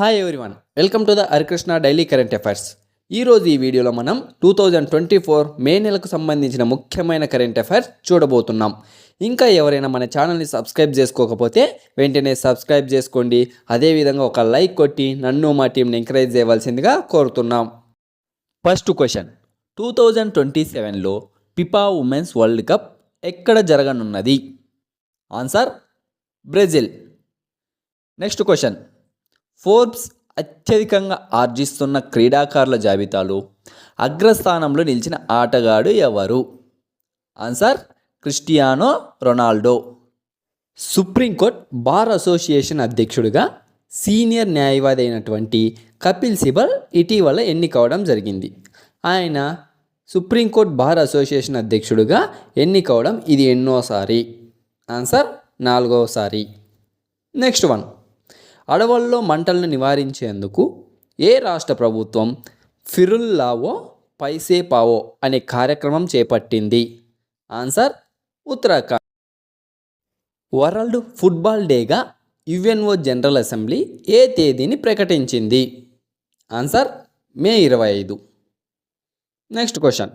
Hi everyone welcome to the Harikrishna daily current affairs ఈరోజు ఈ వీడియోలో మనం two thousand twenty four May నెలకు సంబంధించిన ముఖ్యమైన కరెంట్ అఫైర్స్ చూడబోతున్నాం. ఇంకా ఎవరైనా మన ఛానల్ని సబ్స్క్రైబ్ చేసుకోకపోతే వెంటనే సబ్స్క్రైబ్ చేసుకోండి. అదేవిధంగా ఒక లైక్ కొట్టి నన్ను మా టీంని ఎంకరేజ్ చేయవలసిందిగా కోరుతున్నాం. First question two thousand twenty సెవెన్లో పిపా ఉమెన్స్ వరల్డ్ కప్ ఎక్కడ జరగనున్నది? Answer Brazil next question Forbes అత్యధికంగా ఆర్జిస్తున్న క్రీడాకారుల జాబితాలో అగ్రస్థానంలో నిలిచిన ఆటగాడు ఎవరు? Answer Cristiano Ronaldo. Supreme Court bar association అధ్యక్షుడిగా సీనియర్ న్యాయవాది అయినటువంటి కపిల్ సిబల్ ఇటీవల ఎన్నికవడం జరిగింది. ఆయన సుప్రీంకోర్టు బార్ అసోసియేషన్ అధ్యక్షుడిగా ఎన్నికవడం ఇది ఎన్నోసారి? ఆన్సర్ నాలుగోసారి. Next one. అడవుల్లో మంటలను నివారించేందుకు ఏ రాష్ట్ర ప్రభుత్వం ఫిరుల్లావో పైసే పావో అనే కార్యక్రమం చేపట్టింది? ఆన్సర్ ఉత్తరాఖండ్. వరల్డ్ ఫుట్బాల్ డేగా యుఎన్ఓ జనరల్ అసెంబ్లీ ఏ తేదీని ప్రకటించింది? ఆన్సర్ మే ఇరవై ఐదు. Next question.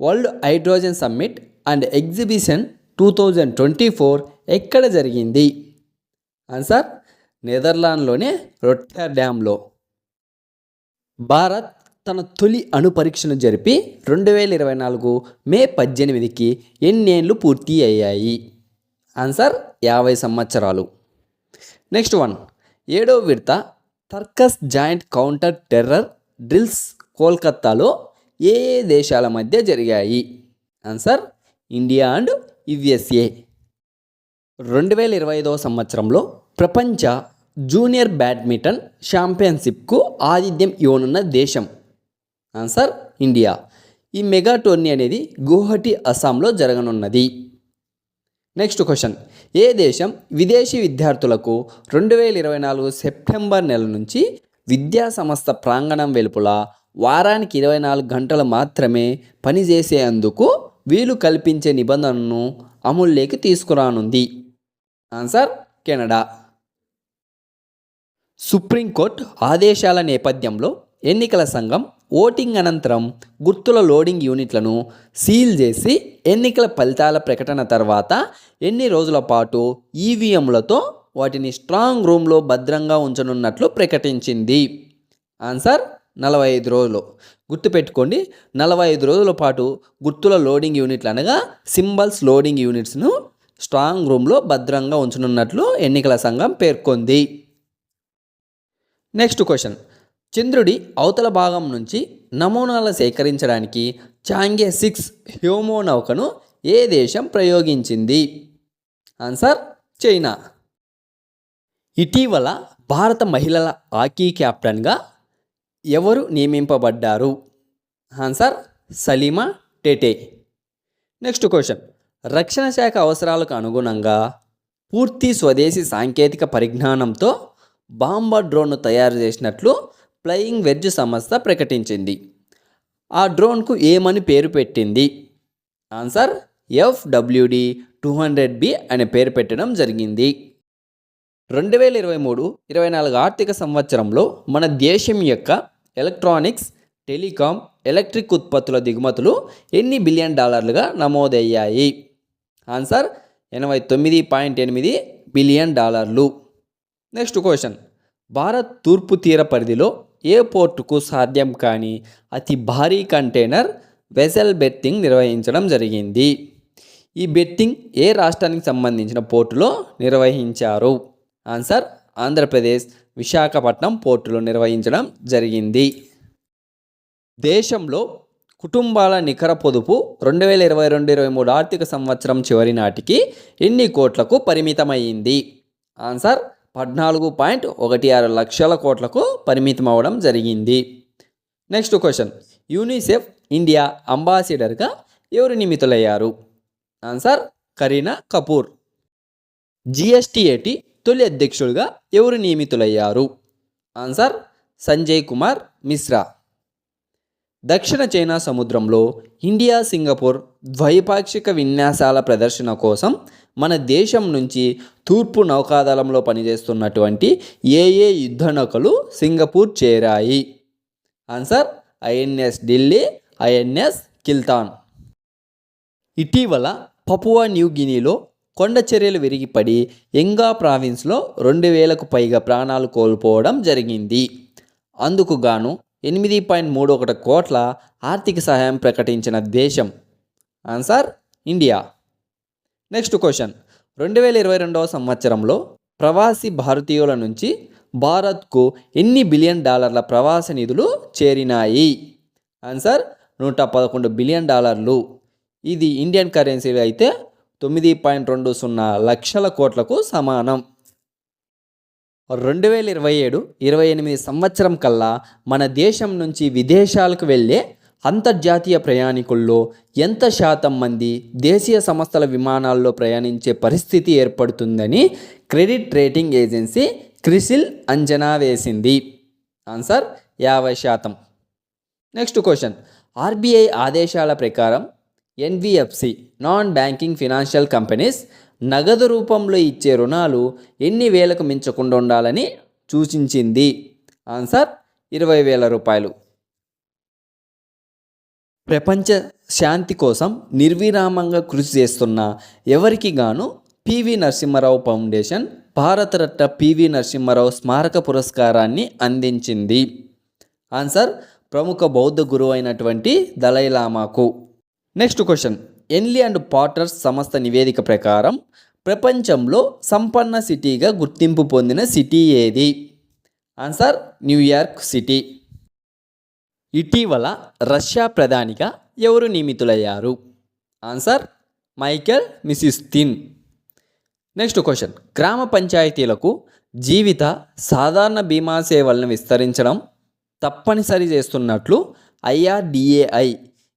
World hydrogen summit and exhibition two thousand twenty four ఎక్కడ జరిగింది? ఆన్సర్ నెదర్లాండ్లోనే రొట్టెర్ డ్యాంలో భారత్ తన తొలి అణు పరీక్షను జరిపి రెండు వేల ఇరవై నాలుగు మే పద్దెనిమిదికి ఎన్నేళ్ళు పూర్తి అయ్యాయి. ఆన్సర్ యాభై సంవత్సరాలు. Next one. ఏడో విడత Tarkash joint counter terror drills కోల్కత్తాలో ఏ ఏ దేశాల మధ్య జరిగాయి? ఆన్సర్ ఇండియా అండ్ యుఎస్ఏ రెండు వేల ఇరవై ఐదవ సంవత్సరంలో ప్రపంచ జూనియర్ బ్యాడ్మింటన్ ఛాంపియన్షిప్కు ఆతిథ్యం ఇవ్వనున్న దేశం. Answer India. ఈ మెగా టోర్నీ అనేది గువహటి అస్సాంలో జరగనున్నది. Next question. ఏ దేశం విదేశీ విద్యార్థులకు రెండు వేల ఇరవై నాలుగు సెప్టెంబర్ నెల నుంచి విద్యా సంస్థ ప్రాంగణం వెలుపల వారానికి ఇరవై నాలుగు గంటలు మాత్రమే పనిచేసేందుకు వీలు కల్పించే నిబంధనను అమల్లోకి తీసుకురానుంది. Answer Canada. సుప్రీంకోర్టు ఆదేశాల నేపథ్యంలో ఎన్నికల సంఘం ఓటింగ్ అనంతరం గుర్తుల లోడింగ్ యూనిట్లను సీల్ చేసి ఎన్నికల ఫలితాల ప్రకటన తర్వాత ఎన్ని రోజుల పాటు ఈవీఎంలతో వాటిని స్ట్రాంగ్ రూమ్లో భద్రంగా ఉంచనున్నట్లు ప్రకటించింది. ఆన్సర్ నలభై ఐదు రోజులు. గుర్తుపెట్టుకోండి నలభై ఐదు రోజుల పాటు గుర్తుల లోడింగ్ యూనిట్లు అనగా సింబల్స్ లోడింగ్ యూనిట్స్ను స్ట్రాంగ్ రూమ్లో భద్రంగా ఉంచనున్నట్లు ఎన్నికల సంఘం పేర్కొంది. నెక్స్ట్ క్వశ్చన్ చంద్రుడి అవతల భాగం నుంచి నమూనాలు సేకరించడానికి చాంగే సిక్స్ హ్యోమో నౌకను ఏ దేశం ప్రయోగించింది? ఆన్సర్ చైనా ఇటీవల భారత మహిళల హాకీ కెప్టెన్గా ఎవరు నియమింపబడ్డారు? Answer Salima Tete. Next question రక్షణ శాఖ అవసరాలకు అనుగుణంగా పూర్తి స్వదేశీ సాంకేతిక పరిజ్ఞానంతో బాంబర్ డ్రోన్ను తయారు చేసినట్లు ఫ్లయింగ్ వెజ్ సంస్థ ప్రకటించింది. ఆ డ్రోన్కు ఏమని పేరు పెట్టింది? Answer FWD two hundred B అనే పేరు పెట్టడం జరిగింది. రెండు వేల ఇరవై మూడు ఇరవై నాలుగు ఆర్థిక సంవత్సరంలో మన దేశం యొక్క ఎలక్ట్రానిక్స్ టెలికాం ఎలక్ట్రిక్ ఉత్పత్తుల దిగుమతులు ఎన్ని బిలియన్ డాలర్లుగా నమోదయ్యాయి? ఆన్సర్ ఎనభై తొమ్మిది పాయింట్ ఎనిమిది బిలియన్ డాలర్లు. నెక్స్ట్ క్వశ్చన్ భారత్ తూర్పు తీర పరిధిలో ఏ పోర్టుకు సాధ్యం కాని అతి భారీ కంటైనర్ వెసల్ బెట్టింగ్ నిర్వహించడం జరిగింది? ఈ బెట్టింగ్ ఏ రాష్ట్రానికి సంబంధించిన పోర్టులో నిర్వహించారు? ఆన్సర్ ఆంధ్రప్రదేశ్ విశాఖపట్నం పోర్టులో నిర్వహించడం జరిగింది. దేశంలో కుటుంబాల నికర పొదుపు రెండు వేల ఇరవై రెండు ఇరవై మూడు ఆర్థిక సంవత్సరం చివరి నాటికి ఎన్ని కోట్లకు పరిమితమైంది ఆన్సర్ పద్నాలుగు పాయింట్ ఒకటి ఆరు లక్షల కోట్లకు పరిమితం అవడం జరిగింది. Next question. యూనిసెఫ్ ఇండియా అంబాసిడర్గా ఎవరు నియమితులయ్యారు? ఆన్సర్ కరీనా కపూర్. జిఎస్టిఏటి తొలి అధ్యక్షుడిగా ఎవరు నియమితులయ్యారు? ఆన్సర్ సంజయ్ కుమార్ మిశ్రా. దక్షిణ చైనా సముద్రంలో ఇండియా సింగపూర్ ద్వైపాక్షిక విన్యాసాల ప్రదర్శన కోసం మన దేశం నుంచి తూర్పు నౌకాదళంలో పనిచేస్తున్నటువంటి ఏ ఏ యుద్ధ నౌకలు సింగపూర్ చేరాయి. Answer INS Delhi INS Kiltan. ఇటీవల పపువా న్యూ గినీలో కొండ చర్యలు విరిగిపడి ఎంగా ప్రావిన్స్లో రెండు వేలకు పైగా ప్రాణాలు కోల్పోవడం జరిగింది. అందుకు గాను ఎనిమిది పాయింట్ మూడు ఒకటి కోట్ల ఆర్థిక సహాయం ప్రకటించిన దేశం. ఆన్సర్ ఇండియా నెక్స్ట్ క్వశ్చన్ రెండు వేల ఇరవై రెండవ సంవత్సరంలో ప్రవాసీ భారతీయుల నుంచి భారత్కు ఎన్ని బిలియన్ డాలర్ల ప్రవాస నిధులు చేరినాయి? ఆన్సర్ నూట పదకొండు బిలియన్ డాలర్లు. ఇది ఇండియన్ కరెన్సీలో అయితే తొమ్మిది పాయింట్ రెండు సున్నా లక్షల కోట్లకు సమానం. రెండు వేల ఇరవై ఏడు ఇరవై ఎనిమిది సంవత్సరం కల్లా మన దేశం నుంచి విదేశాలకు వెళ్ళే అంతర్జాతీయ ప్రయాణికుల్లో ఎంత శాతం మంది దేశీయ సంస్థల విమానాల్లో ప్రయాణించే పరిస్థితి ఏర్పడుతుందని క్రెడిట్ రేటింగ్ ఏజెన్సీ క్రిసిల్ అంచనా వేసింది. ఆన్సర్ యాభై శాతం. Next question. ఆర్బీఐ ఆదేశాల ప్రకారం NBFC non banking financial companies నగదు రూపంలో ఇచ్చే రుణాలు ఎన్ని వేలకు మించకుండా ఉండాలని సూచించింది? ఆన్సర్ ఇరవై వేల రూపాయలు. ప్రపంచ శాంతి కోసం నిర్విరామంగా కృషి చేస్తున్న ఎవరికి గాను PV Narasimharao foundation Bharat Ratna PV Narasimharao స్మారక పురస్కారాన్ని అందించింది. ఆన్సర్ ప్రముఖ బౌద్ధ గురువు అయినటువంటి దలైలామాకు. Next question. Henley and partners సంస్థ నివేదిక ప్రకారం ప్రపంచంలో సంపన్న సిటీగా గుర్తింపు పొందిన సిటీ ఏది? Answer New York city. ఇటీవల రష్యా ప్రధానిగా ఎవరు నియమితులయ్యారు? Answer Michael Mishustin. Next question. గ్రామ పంచాయతీలకు జీవిత సాధారణ బీమా సేవలను విస్తరించడం తప్పనిసరి చేస్తున్నట్లు IRDAI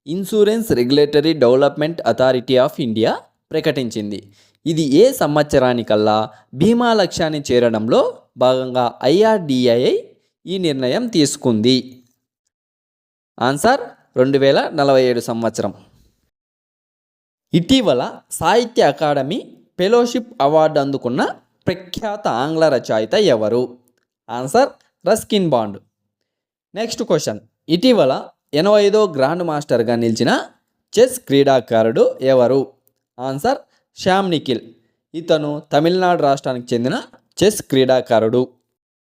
insurance regulatory development authority of India ప్రకటించింది. ఇది ఏ సంవత్సరానికల్లా బీమా లక్ష్యాన్ని చేరడంలో భాగంగా ఐఆర్డిఐ ఈ నిర్ణయం తీసుకుంది. ఆన్సర్ రెండు వేల నలభై ఏడు సంవత్సరం. ఇటీవల సాహిత్య అకాడమీ ఫెలోషిప్ అవార్డు అందుకున్న ప్రఖ్యాత ఆంగ్ల రచయిత ఎవరు? Answer Ruskin Bond. Next question. ఇటీవల ఎనభై ఐదో గ్రాండ్ మాస్టర్గా నిలిచిన చెస్ క్రీడాకారుడు ఎవరు? ఆన్సర్ శ్యామ్ నిఖిల్. ఇతను తమిళనాడు రాష్ట్రానికి చెందిన చెస్ క్రీడాకారుడు.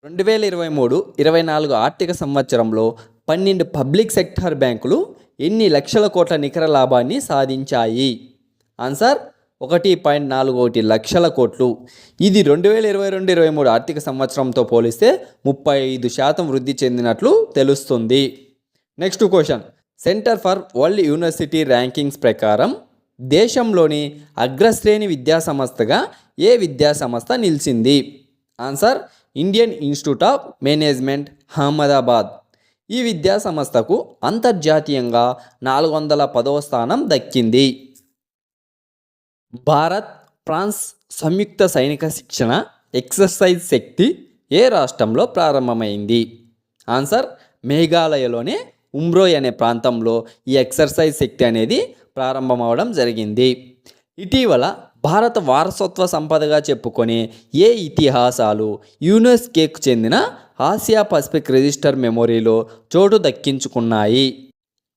రెండు వేల ఇరవై మూడు ఇరవై నాలుగు ఆర్థిక సంవత్సరంలో పన్నెండు పబ్లిక్ సెక్టార్ బ్యాంకులు ఎన్ని లక్షల కోట్ల నికర లాభాన్ని సాధించాయి? ఆన్సర్ ఒకటి పాయింట్ నాలుగు ఒకటి లక్షల కోట్లు. ఇది రెండు వేల ఇరవై రెండు ఇరవై మూడు ఆర్థిక సంవత్సరంతో పోలిస్తే ముప్పై ఐదు శాతం వృద్ధి చెందినట్లు తెలుస్తుంది. Next question centre for world university rankings ప్రకారం దేశంలోని అగ్రశ్రేణి విద్యాసంస్థగా ఏ విద్యాసంస్థ నిలిచింది? Answer Indian institute of management Ahmedabad ఈ విద్యాసంస్థకు అంతర్జాతీయంగా నాలుగు వందల పదవ స్థానం దక్కింది. భారత్ ఫ్రాన్స్ సంయుక్త సైనిక శిక్షణ ఎక్సర్సైజ్ శక్తి ఏ రాష్ట్రంలో ప్రారంభమైంది? ఆన్సర్ మేఘాలయలోనే ఉమ్రోయ్ అనే ప్రాంతంలో ఈ ఎక్సర్సైజ్ శక్తి అనేది ప్రారంభమవడం జరిగింది. ఇటీవల భారత వారసత్వ సంపదగా చెప్పుకొని ఏ ఇతిహాసాలు యునెస్కేకు చెందిన ఆసియా పసిఫిక్ రిజిస్టర్ మెమొరీలో చోటు దక్కించుకున్నాయి.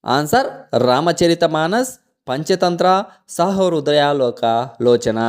ఆన్సర్ రామచరిత మానస్ పంచతంత్ర సహృదయాలోక లోచన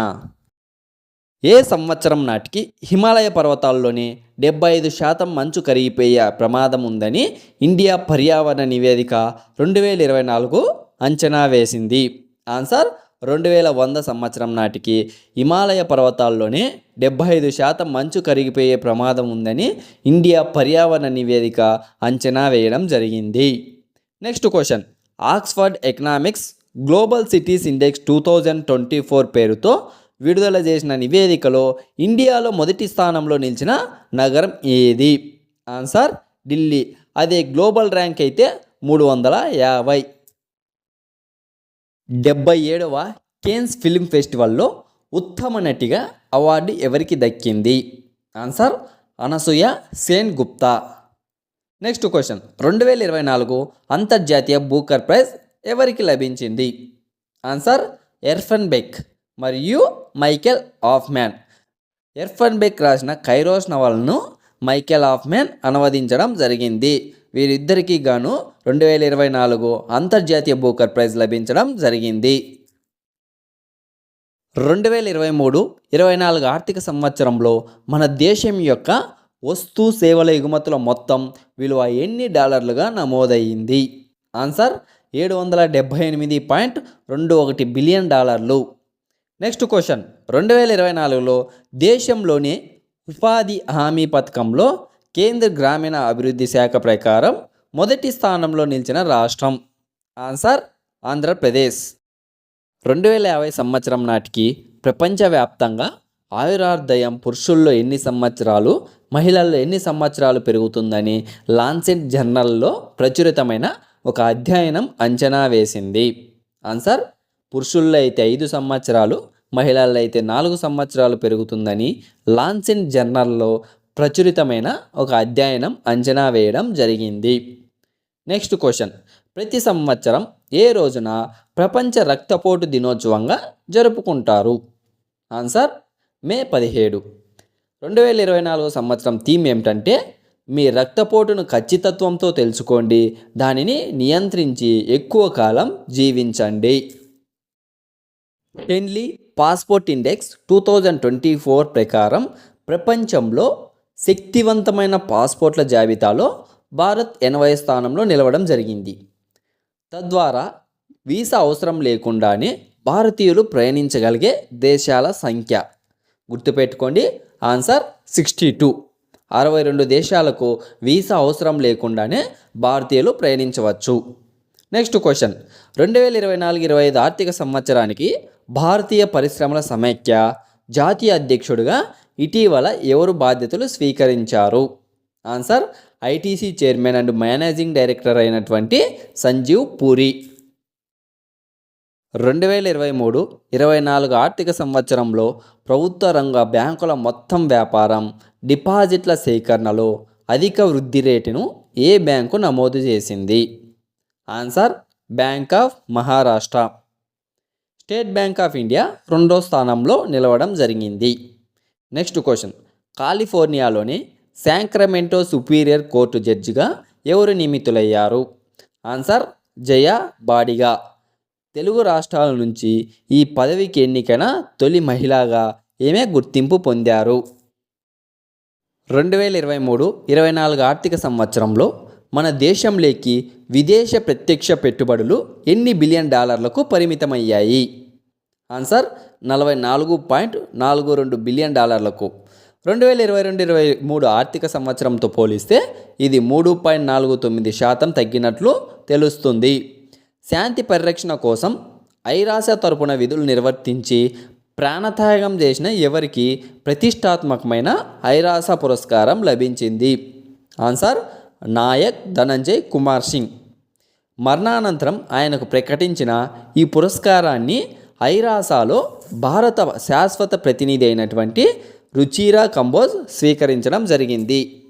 ఏ సంవత్సరం నాటికి హిమాలయ పర్వతాల్లోని డెబ్బై ఐదు శాతం మంచు కరిగిపోయే ప్రమాదం ఉందని ఇండియా పర్యావరణ నివేదిక రెండు వేల ఇరవై నాలుగు అంచనా వేసింది. ఆన్సర్ రెండు వేల వంద సంవత్సరం నాటికి హిమాలయ పర్వతాల్లోనే డెబ్బై ఐదు శాతం మంచు కరిగిపోయే ప్రమాదం ఉందని ఇండియా పర్యావరణ నివేదిక అంచనా వేయడం జరిగింది. Next question. Oxford economics global cities index two thousand twenty four పేరుతో విడుదల చేసిన నివేదికలో ఇండియాలో మొదటి స్థానంలో నిలిచిన నగరం ఏది? ఆన్సర్ ఢిల్లీ. అదే గ్లోబల్ ర్యాంక్ అయితే మూడు వందల యాభై. డెబ్బై ఏడవ కేన్స్ ఫిల్మ్ ఫెస్టివల్లో ఉత్తమ నటిగా అవార్డు ఎవరికి దక్కింది? Answer Anasuya Sengupta. Next question. రెండు వేల ఇరవై నాలుగు అంతర్జాతీయ బూకర్ ప్రైజ్ ఎవరికి లభించింది? Answer Erpenbeck. మరియు Michael Hofmann Erpenbeck రాసిన కైరోస్ నవలను మైకెల్ ఆఫ్ మ్యాన్ అనువదించడం జరిగింది. వీరిద్దరికీ గాను రెండు వేల ఇరవై నాలుగు అంతర్జాతీయ బూకర్ ప్రైజ్ లభించడం జరిగింది. రెండు వేల ఇరవై మూడు ఇరవై నాలుగు ఆర్థిక సంవత్సరంలో మన దేశం యొక్క వస్తు సేవల ఎగుమతుల మొత్తం విలువ ఎన్ని డాలర్లుగా నమోదయ్యింది? ఆన్సర్ ఏడు వందల డెబ్భై ఎనిమిది పాయింట్ రెండు ఒకటి బిలియన్ డాలర్లు. Next question. రెండు వేల ఇరవై నాలుగులో దేశంలోని ఉపాధి హామీ పథకంలో కేంద్ర గ్రామీణ అభివృద్ధి శాఖ ప్రకారం మొదటి స్థానంలో నిలిచిన రాష్ట్రం. ఆన్సర్ ఆంధ్రప్రదేశ్. రెండు వేల యాభై సంవత్సరం నాటికి ప్రపంచవ్యాప్తంగా ఆయురార్దయం పురుషుల్లో ఎన్ని సంవత్సరాలు మహిళల్లో ఎన్ని సంవత్సరాలు పెరుగుతుందని లాన్సెట్ జర్నల్లో ప్రచురితమైన ఒక అధ్యయనం అంచనా వేసింది. ఆన్సర్ పురుషుల్లో అయితే ఐదు సంవత్సరాలు మహిళల్లో అయితే నాలుగు సంవత్సరాలు పెరుగుతుందని లాన్సిన్ జర్నల్లో ప్రచురితమైన ఒక అధ్యయనం అంచనా వేయడం జరిగింది. Next question. ప్రతి సంవత్సరం ఏ రోజున ప్రపంచ రక్తపోటు దినోత్సవంగా జరుపుకుంటారు? ఆన్సర్ మే పదిహేడు. రెండు వేల ఇరవై నాలుగు సంవత్సరం థీమ్ ఏమిటంటే మీ రక్తపోటును ఖచ్చితత్వంతో తెలుసుకోండి దానిని నియంత్రించి ఎక్కువ కాలం జీవించండి. Henley passport index two thousand twenty four ప్రకారం ప్రపంచంలో శక్తివంతమైన పాస్పోర్ట్ల జాబితాలో భారత్ ఎనభై స్థానంలో నిలవడం జరిగింది. తద్వారా వీసా అవసరం లేకుండానే భారతీయులు ప్రయాణించగలిగే దేశాల సంఖ్య. గుర్తుపెట్టుకోండి ఆన్సర్ సిక్స్టీ టూ అరవై రెండు దేశాలకు వీసా అవసరం లేకుండానే భారతీయులు ప్రయాణించవచ్చు. నెక్స్ట్ క్వశ్చన్ రెండు వేల ఇరవై నాలుగు ఇరవై ఐదు ఆర్థిక సంవత్సరానికి భారతీయ పరిశ్రమల సమైక్య జాతీయ అధ్యక్షుడిగా ఇటీవల ఎవరు బాధ్యతలు స్వీకరించారు? Answer ITC chairman and managing director అయినటువంటి సంజీవ్ పూరి. రెండు వేల ఇరవై మూడు ఇరవై నాలుగు ఆర్థిక సంవత్సరంలో ప్రభుత్వ రంగ బ్యాంకుల మొత్తం వ్యాపారం డిపాజిట్ల సేకరణలో అధిక వృద్ధి రేటును ఏ బ్యాంకు నమోదు చేసింది? Answer bank of Maharashtra state bank of India రెండో స్థానంలో నిలవడం జరిగింది. నెక్స్ట్ క్వశ్చన్ కాలిఫోర్నియాలోని శాంక్రమెంటో సుపీరియర్ కోర్టు జడ్జిగా ఎవరు నియమితులయ్యారు? ఆన్సర్ జయ బాడిగా తెలుగు రాష్ట్రాల నుంచి ఈ పదవికి ఎన్నికైన తొలి మహిళగా ఈమె గుర్తింపు పొందారు? రెండు వేల ఇరవై మూడు ఇరవై నాలుగు ఆర్థిక సంవత్సరంలో మన దేశంలోకి విదేశ ప్రత్యక్ష పెట్టుబడులు ఎన్ని బిలియన్ డాలర్లకు పరిమితమయ్యాయి? ఆన్సర్ నలభై నాలుగు పాయింట్ నాలుగు రెండు బిలియన్ డాలర్లకు. రెండు వేల ఇరవై రెండు ఇరవై మూడు ఆర్థిక సంవత్సరంతో పోలిస్తే ఇది మూడు పాయింట్ నాలుగు తొమ్మిది శాతం తగ్గినట్లు తెలుస్తుంది. శాంతి పరిరక్షణ కోసం ఐరాస తరపున విధులు నిర్వర్తించి ప్రాణత్యాగం చేసిన ఎవరికి ప్రతిష్టాత్మకమైన ఐరాస పురస్కారం లభించింది? ఆన్సర్ నాయక్ ధనంజయ్ కుమార్ సింగ్. మరణానంతరం ఆయనకు ప్రకటించిన ఈ పురస్కారాన్ని ఐరాసాలో భారత శాశ్వత ప్రతినిధి అయినటువంటి రుచిరా కంబోజ్ స్వీకరించడం జరిగింది.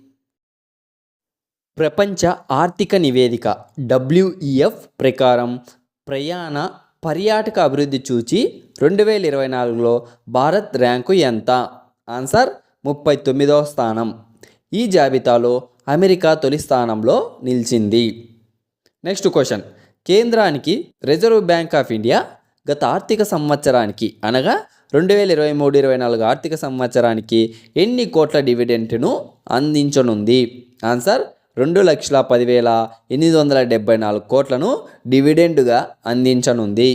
ప్రపంచ ఆర్థిక నివేదిక డబ్ల్యూఈఎఫ్ ప్రకారం ప్రయాణ పర్యాటక అభివృద్ధి చూచి రెండు వేల ఇరవై నాలుగులో భారత్ ర్యాంకు ఎంత? ఆన్సర్ ముప్పై తొమ్మిదవ స్థానం. ఈ జాబితాలో అమెరికా తొలి స్థానంలో నిలిచింది. నెక్స్ట్ క్వశ్చన్ కేంద్రానికి రిజర్వ్ బ్యాంక్ ఆఫ్ ఇండియా గత ఆర్థిక సంవత్సరానికి అనగా రెండు వేల ఇరవై మూడు ఇరవై నాలుగు ఆర్థిక సంవత్సరానికి ఎన్ని కోట్ల డివిడెంట్ను అందించనుంది? ఆన్సర్ రెండు లక్షల పదివేల ఎనిమిది వందల డెబ్బై నాలుగు కోట్లను డివిడెండ్గా అందించనుంది.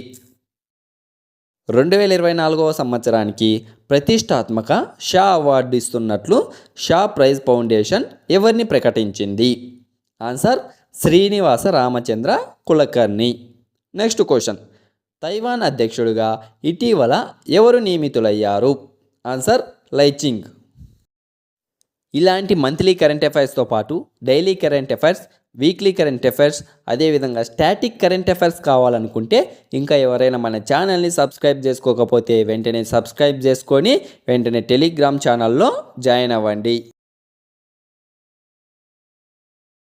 రెండు వేల ఇరవై నాలుగవ సంవత్సరానికి ప్రతిష్టాత్మక షా అవార్డు ఇస్తున్నట్లు షా ప్రైజ్ ఫౌండేషన్ ఎవరిని ప్రకటించింది? Answer Srinivasa Ramachandra Kulkarni. Next question. Taiwan అధ్యక్షుడిగా ఇటీవల ఎవరు నియమితులయ్యారు? Answer Lai Ching. ఇలాంటి మంత్లీ కరెంట్ అఫైర్స్తో పాటు daily current affairs weekly current affairs అదేవిధంగా స్టాటిక్ కరెంట్ అఫైర్స్ కావాలనుకుంటే ఇంకా ఎవరైనా మన ఛానల్ని సబ్స్క్రైబ్ చేసుకోకపోతే వెంటనే సబ్స్క్రైబ్ చేసుకొని వెంటనే టెలిగ్రామ్ ఛానల్లో జాయిన్ అవ్వండి.